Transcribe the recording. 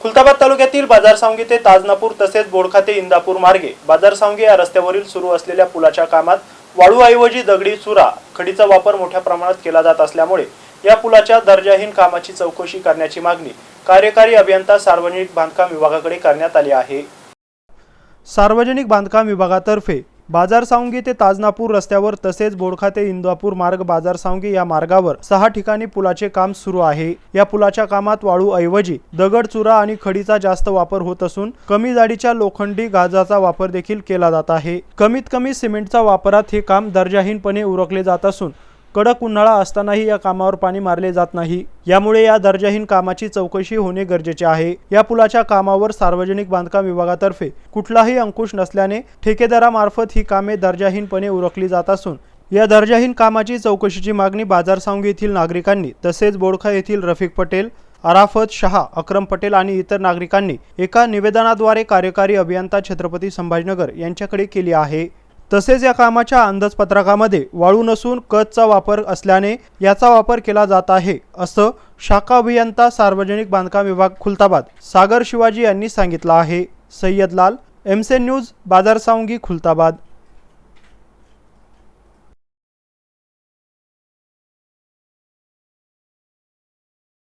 खुलताबाद तालुक्यातील बाजारसांगी ते ताजनापूर तसेच बोडखाते इंदापूर मार्गे बाजारसांगी या रस्त्यावरील सुरू असलेल्या पुलाच्या कामात वाळूऐवजी दगडी चुरा खडीचा वापर मोठ्या प्रमाणात केला जात असल्यामुळे या पुलाच्या दर्जाहीन कामाची चौकशी करण्याची मागणी कार्यकारी अभियंता सार्वजनिक बांधकाम विभागाकडे करण्यात आली आहे. सार्वजनिक बांधकाम विभागातर्फे बाजारसावंगी ते ताजनापूर रस्त्यावर तसेच बोडखा ते इंदापूर मार्ग बाजारसावंगी या मार्गावर सहा ठिकाणी पुलाचे काम सुरू आहे. या पुलाच्या कामात वाळू ऐवजी दगड चुरा आणि खडीचा जास्त वापर होत असून कमी जाडीच्या लोखंडी गाजाचा वापर देखील केला जात आहे. कमीत कमी सिमेंटचा वापरात हे काम दर्जाहीनपणे उरकले जात असून कडक उन्हाळा असतानाही या कामावर पाणी मारले जात नाही. यामुळे या दर्जाहीन कामाची चौकशी होणे गरजेचे आहे. या पुलाच्या कामावर सार्वजनिक बांधकाम विभागातर्फे कुठलाही अंकुश नसल्याने ठेकेदारामार्फत ही कामे दर्जाहीनपणे उरकली जात असून या दर्जाहीन कामाची चौकशीची मागणी बाजारसांग येथील नागरिकांनी तसेच बोडखा येथील रफिक पटेल अराफत शहा अक्रम पटेल आणि इतर नागरिकांनी एका निवेदनाद्वारे कार्यकारी अभियंता छत्रपती संभाजीनगर यांच्याकडे केली आहे. तसेच या कामाच्या अंदाजपत्रकामध्ये वाळू नसून कचचा वापर असल्याने याचा वापर केला जात आहे असं शाखा अभियंता सार्वजनिक बांधकाम विभाग खुलताबाद सागर शिवाजी यांनी सांगितलं आहे. सय्यद लाल एमसे न्यूज बाजारसावंगी खुलताबाद.